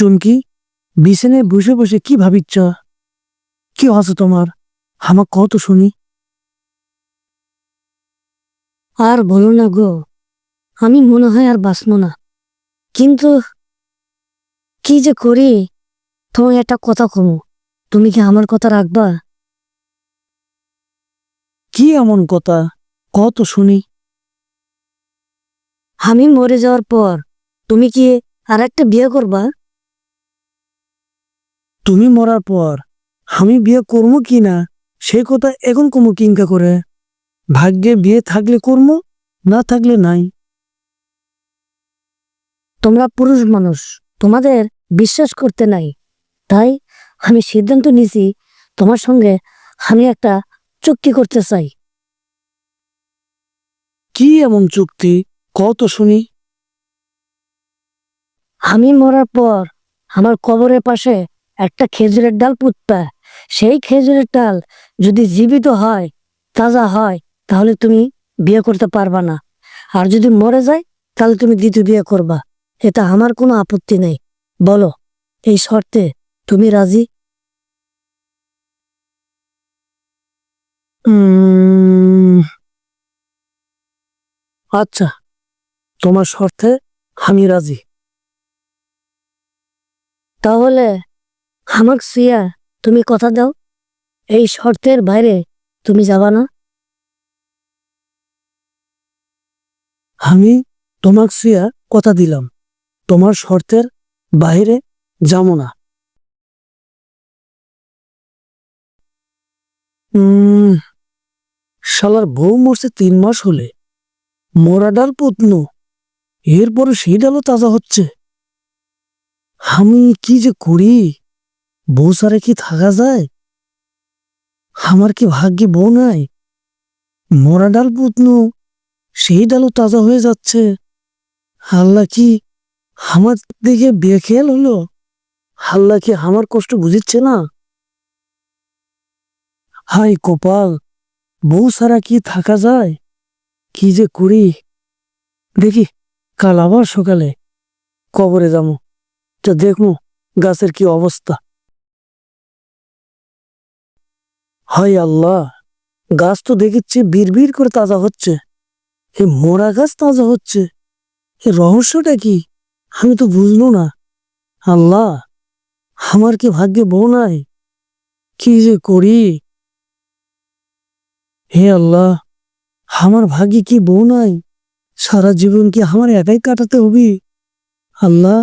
চুমকি? বিছানায় বসে বসে কি ভাবিচ্ছ? কি আছে তোমার? আমার কত শুনি। আর বলো না গো আমি মনে হয় আর বাঁচবো না। কিন্তু কি যে করি তোমার একটা কথা কমু। তুমি কি আমার কথা রাখবা? কি এমন কথা? কত শুনি। আমি মরে যাওয়ার পর তুমি কি আর একটা বিয়ে করবা? তুমি মরার পর আমি বিয়ে করব কি না? সেই কথা এখন কমু কিংকা করে ভাগ্যে বিয়ে থাকলে করব না থাকলে নাই। তোমরা পুরুষ মানুষ তোমাদের বিশ্বাস করতে নাই। তাই আমি সিদ্ধান্ত নিয়েছি তোমার সঙ্গে আমি একটা চুক্তি করতে চাই। কি এমন চুক্তি? কত শুনি। আমি মরার পর আমার কবরের পাশে একটা খেজুরের ডাল পুঁতবা। সেই খেজুরের ডাল যদি জীবিত হয়, তাজা হয়, তাহলে তুমি বিয়ে করতে পারবা না। আর যদি মরে যায়, তাহলে তুমি দ্বিতীয় বিয়ে করবা। এটা আমার কোনো আপত্তি নেই। বলো, এই শর্তে তুমি রাজি? আচ্ছা তোমার শর্তে আমি রাজি। তাহলে আমাকে সুইয়া তুমি কথা দাও। এই শর্তের বাইরে তুমি যাবা না। আমি তোমাক শুয়া কথা দিলাম। তোমার শর্তের বাইরে যাব না। শালার বউ মরছে তিন মাস হলে। মরা ডাল পুতনু। এরপরে সেই ডালও তাজা হচ্ছে। আমি কি যে করি? বউ সারে কি থাকা যায়? আমার কি ভাগ্যে বউ নাই? মরা ডাল পুতনু, সেই ডালও তাজা হয়ে যাচ্ছে। আল্লাহ কি আমার দিকে বেখেয়াল হলো? আল্লাহ কি আমার কষ্ট বুঝিচ্ছে না? হাই কপাল, বউ সারা কি থাকা যায়? কি যে করি? দেখি, কাল আবার সকালে কবরে যাব তো দেখব গাছের কি অবস্থা। হাই আল্লাহ, গাছ তো দেখেছি বিড় করে তাজা হচ্ছে। এ মোরা গাছ তাজা হচ্ছে। এ রহস্যটা কি? আমি তো বুঝলো না। আল্লাহ, আমার কি ভাগ্যে বউ নাই? কি যে করি? হে আল্লাহ, আমার ভাগ্যে কি বউ নাই? সারা জীবন কি আমার একাই কাটাতে হবে? আল্লাহ,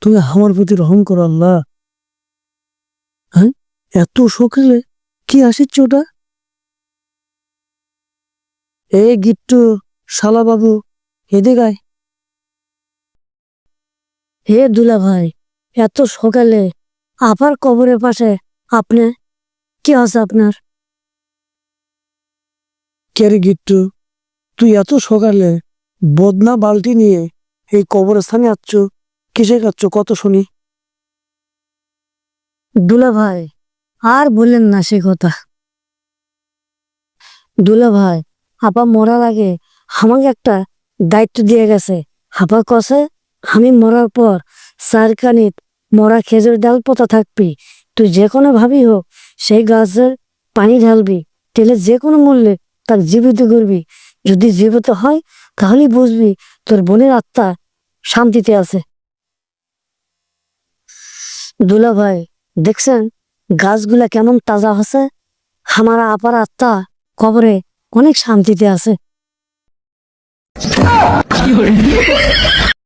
তুমি আমার প্রতি রহম করো আল্লাহ। হ্যাঁ এত সকালে কি আসিচ্ছ ওটা? এ গিট্টু শালা বাবু এদিকে আয় হে দুলা ভাই এত সকালে আবার কবরের পাশে আপনি? কি আছে আপনার? কে রে গিট্টু তুই এত সকালে বদনা বালতি নিয়ে এই কবরস্থানে আসছ? কিসে খাচ্ছ? কত শুনি। দুলা ভাই আর বললেন না সে কথা। দুলা ভাই, আপা মরার আগে আমাকে একটা দায়িত্ব দিয়ে গেছে। আপা কষে আমি মরার পর চার কানিত মরা খেজুর ডাল পোতা থাকবি। তুই যে কোনো ভাবি হোক, সেই গাছের পানি ঢালবি। তেলে যে কোনো মূল্যে তার জীবিত করবি। যদি জীবিত হয়, তাহলেই বুঝবি তোর বোনের আত্মা শান্তিতে আছে। দুলা ভাই, দেখছেন? গাছগুলা কেমন তাজা হসে? আমার আপার আত্মা কবরে অনেক শান্তিতে আছে।